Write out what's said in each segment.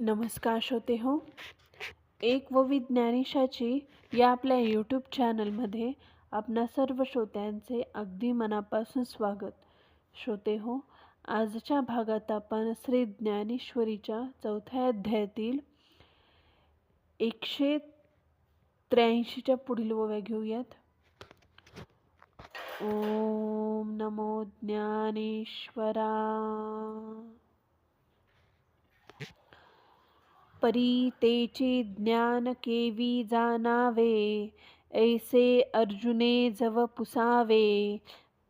नमस्कार श्रोते हो. एक व विज्ञानिशाची या आपल्या यूट्यूब चॅनलमध्ये आपणा सर्व श्रोत्यांचे अगदी मनापासून स्वागत. श्रोते हो आजच्या भागात आपण श्री ज्ञानेश्वरीच्या चौथ्या अध्यायातील एकशे त्र्याऐंशीच्या पुढील ओव्या घेऊयात. ओम नमो ज्ञानेश्वरा. परीतेचे ज्ञान केवी जाणावे ऐसे अर्जुने जव पुसावे.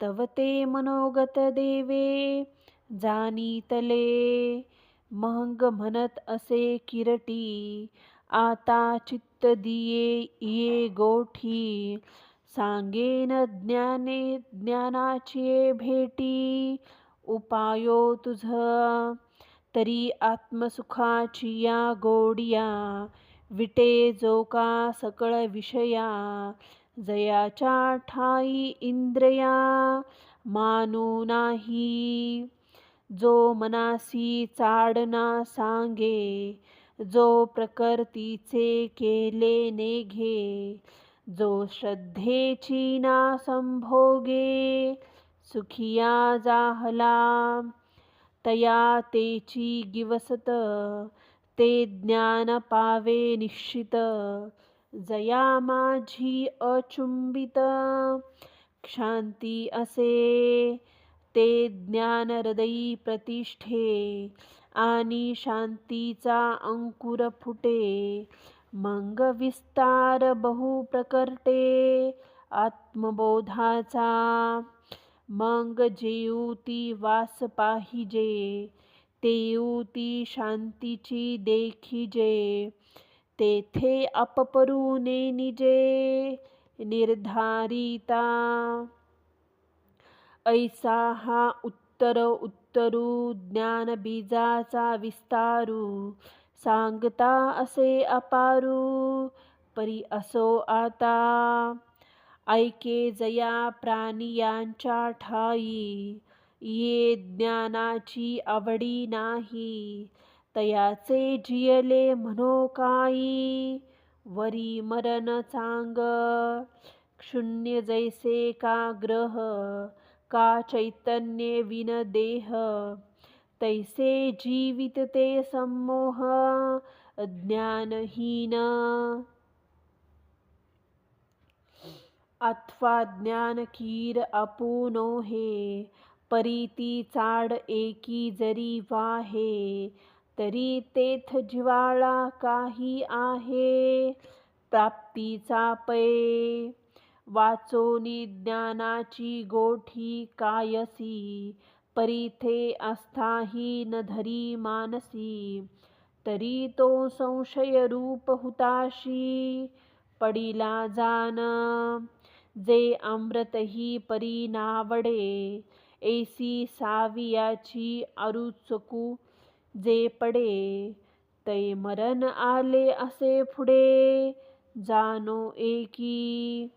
तव ते मनोगत देवे जाणीतले महंग म्हणत असे किरटी आता चित्त दिये ये गोठी. सांगेन ज्ञाने ज्ञानाची भेटी उपायो तुझ. तरी आत्मसुखाची या गोडिया विटे जो का सकळ विषया जयाच्या ठाई इंद्रिया मानू नाही. जो मनासी चाडना सांगे जो प्रकृतीचे केले नेघे जो श्रद्धेची ना संभोगे सुखिया जाहला. तया तेची गिवसत ते ज्ञान पावे निश्चित। जया माझी अचुंबित शांती असे। ते ज्ञान हृदयी प्रतिष्ठे आणि शांतीचा अंकुर फुटे। मंग विस्तार बहु प्रकर्टे आत्मबोधाचा। मग जेऊती वास पाहिजे तेऊती शांतीची देखिजे. तेथे अपपरूने निजे निर्धारिता. ऐसा हा उत्तर उत्तरू ज्ञान बीजाचा विस्तारू. सांगता असे अपारू परी असो आता. ऐके जया प्राणियांच्या ठाई ये ज्ञानाची आवडी नाही. तयाचे जियले म्हणो काही वरी मरण चांग शून्य जैसे का ग्रह का चैतन्य विन देह. तैसे जीवित ते संमोह ज्ञानहीन. अथवा ज्ञान कीर अपुनो हे परीती चाड एकी जरी वाहे तरी तेथ जिवाळा काही आहे प्राप्तीचा पै वाचोनी ज्ञानाची गोठी कायसी परीथे आस्थाही न धरी मानसी तरी तो संशय रूप हुताशी पडिला जान. जे अमृतही परी नावडे ऐसी सावियाची अरुचकू जे पडे तै मरण आले असे पुढे जानो एकी.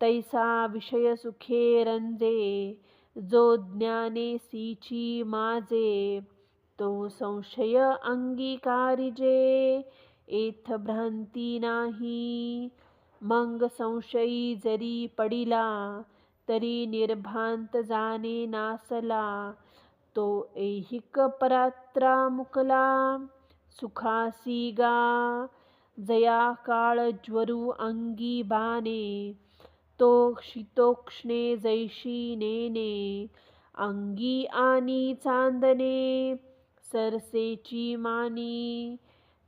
तैसा विषय सुखे रंजे जो ज्ञानेसीची माजे तो संशय अंगीकारिजे एथ भ्रांती नाही. मग संशयी जरी पडिला तरी निर्भांत जाणे नासला. तो ऐहिक परात्रा मुकला सुखासी गा. जया काळ ज्वरू अंगी बाणे तो शीतोक्ष्णे जैशी नेने. अंगी आणि चांदने सरसेची मानी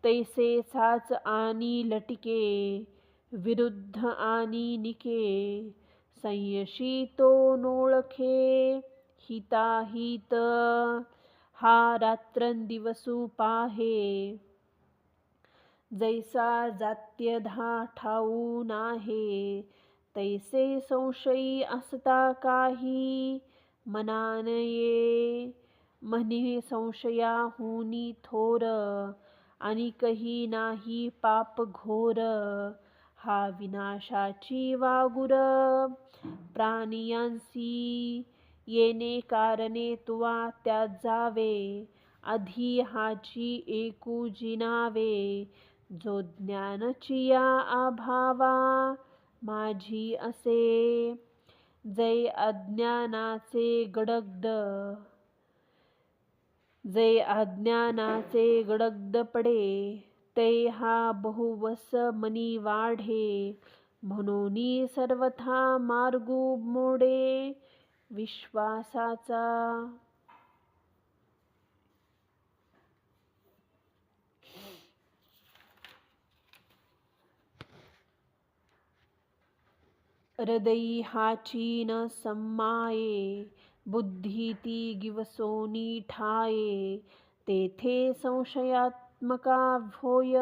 तैसे साच आणि लटिके. विरुद्ध आणि निके संयशी तो नोळखे हिताहित हा रात्रंदिवसू पाहे. जैसा जात्यधा ठाऊ नाहे तैसे संशयी असता काही मनानये. म्हणे संशयाहुनी थोर आणि कही नाही पाप घोर हा विनाशाची वागुर. प्राणियांसी येणे कारणे तुवा त्यात जावे. आधी हाची एकू जिनावे. जो ज्ञानचिया आभावा माझी असे. जय अज्ञानाचे गडगद. जय अज्ञानाचे गडगद पडे. ते हा बहुवस मनी वाढे म्हणून सर्वथा मार्गू मोडे। विश्वासाचा। हृदयी हाची न सम्माये। बुद्धी ती गिवसोनी ठाये। तेथे संशयात संशयात्मका भोय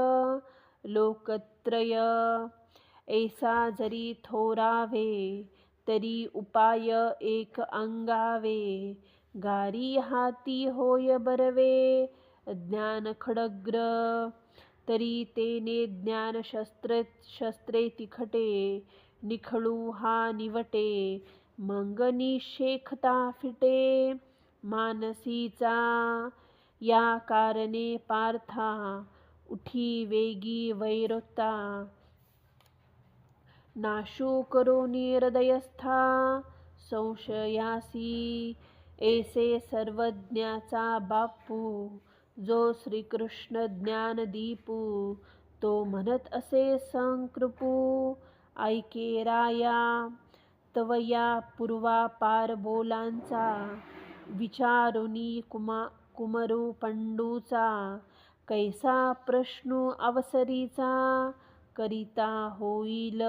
लोकत्रय। ऐसा जरी थोरावे तरी उपाय एक अंगावे। गारी हाती होय बरवे ज्ञान खडग्र। तरी तेने ज्ञान शस्त्र शस्त्रे तिखटे निखळू हा निवटे। मंगनी शेखता फिटे मानसीचा या कारणे पार्था उठी वेगी वैरोता नाशू करो हृदयस्था संशयासी ऐसे सर्वज्ञाचा बापू जो श्रीकृष्ण ज्ञानदीपू तो म्हणत असे संकृपू ऐके राया तवया पूर्वापार बोलांचा विचारुनी कुमा कुमरू पंडूचा कैसा प्रश्न अवसरीचा करिता होईल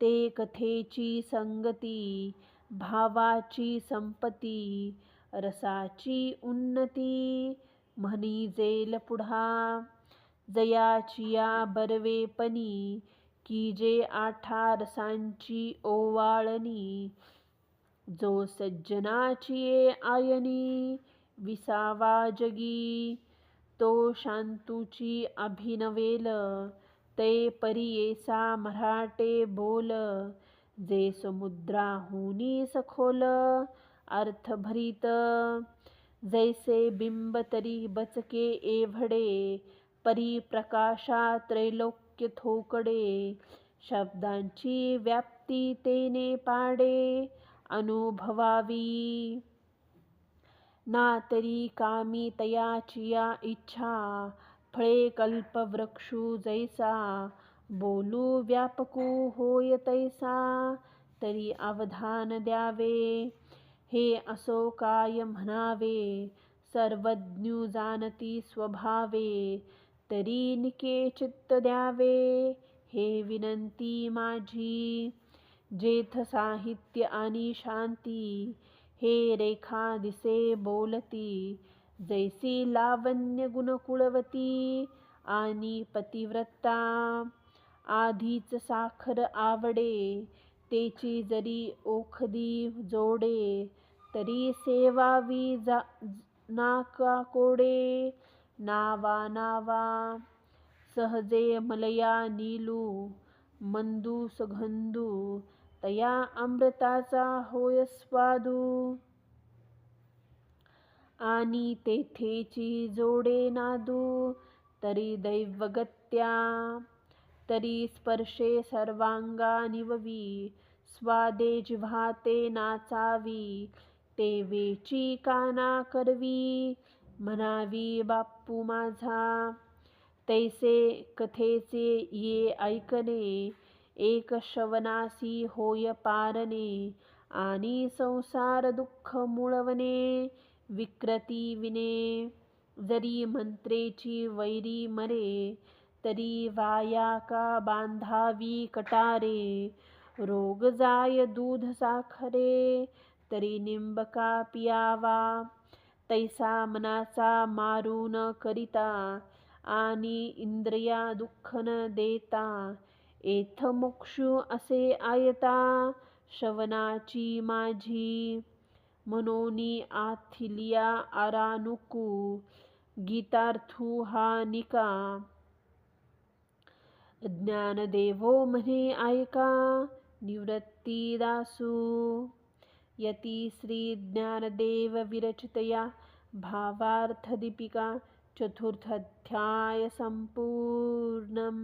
ते कथेची संगती भावाची संपती रसाची उन्नती म्हणी जेल पुढा जयाचिया बरवेपणी की जे आठा रसांची ओवाळणी जो सज्जनाची आयनी विसावा जगी तो शांतूची अभिनवेल ते परियेसा मराठे बोल जे समुद्राहुनी सखोल अर्थभरित जैसे बिंब तरी बचके एवढे परिप्रकाशा त्रैलोक्य थोकडे शब्दांची व्याप्ती तेने पाडे अनुभवावी। ना तरी कामी तयाचिया इच्छा फळे कल्पवृक्षू जैसा। बोलू व्यापकू होय तैसा तरी अवधान द्यावे। हे असो काय म्हणावे सर्वज्ञू जाणती स्वभावे तरी निके चित्त द्यावे। हे विनंती माझी जेथ साहित्य आणि शांती हे रेखा दिसे बोलती जैसी लावण्य गुणकुळवती आणि पतिव्रता. आधीच साखर आवडे तेची जरी ओखदी जोडे तरी सेवावी जा नाका कोडे नावा नावा सहजे मलया नीलू मंदू सघंदू तया अमृताचा होय स्वादू. आणि तेथेची जोडे नादू. तरी दैवगत्या तरी स्पर्शे सर्वांगा निववी स्वादे जिव्हाते नाचावी ते वेची काना करवी. म्हणावी बाप्पू माझा तैसे कथेचे ये ऐकणे. एक शवनासी होय पारणे आणि संसार दुःख मुळवणे विकृती विने. जरी मंत्रेची वैरी मरे तरी वाया का बांधावी कटारे? रोग जाय दूध साखरे तरी निंबका पियावा. तैसा मनाचा मारून करिता आणि इंद्रिया दुःख न देता एथ मोक्षू असे आयता शवनाची माझी. मनोनी आथिलिया आरानुकू गीतार्थू हा निका. ज्ञानदेवो म्हणे ऐका निवृत्तीदासू यती श्री ज्ञानदेव विरचितया भावार्थदीपिका चतुर्थध्याय संपूर्णम.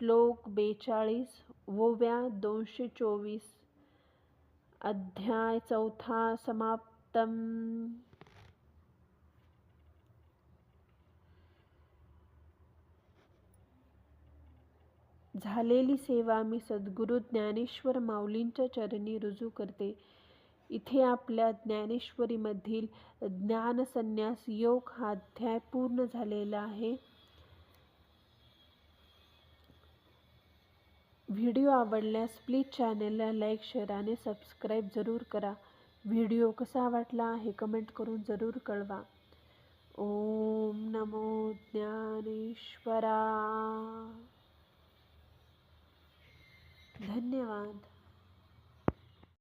श्लोक बेचाळीस ओव्या दोनशे चोवीस अध्याय चौथा समाप्तम. झालेली सेवा मी सद्गुरू ज्ञानेश्वर माऊलींच्या चरणी रुजू करते. इथे आपल्या ज्ञानेश्वरीमधील ज्ञानसन्यास योग हा अध्याय पूर्ण झालेला आहे. व्हिडिओ आवडल्यास प्लीज चॅनलला लाईक शेअर आणि सबस्क्राईब जरूर करा. व्हिडिओ कसा वाटला हे कमेंट करून जरूर कळवा. ओम नमो ज्ञानेश्वरा. धन्यवाद.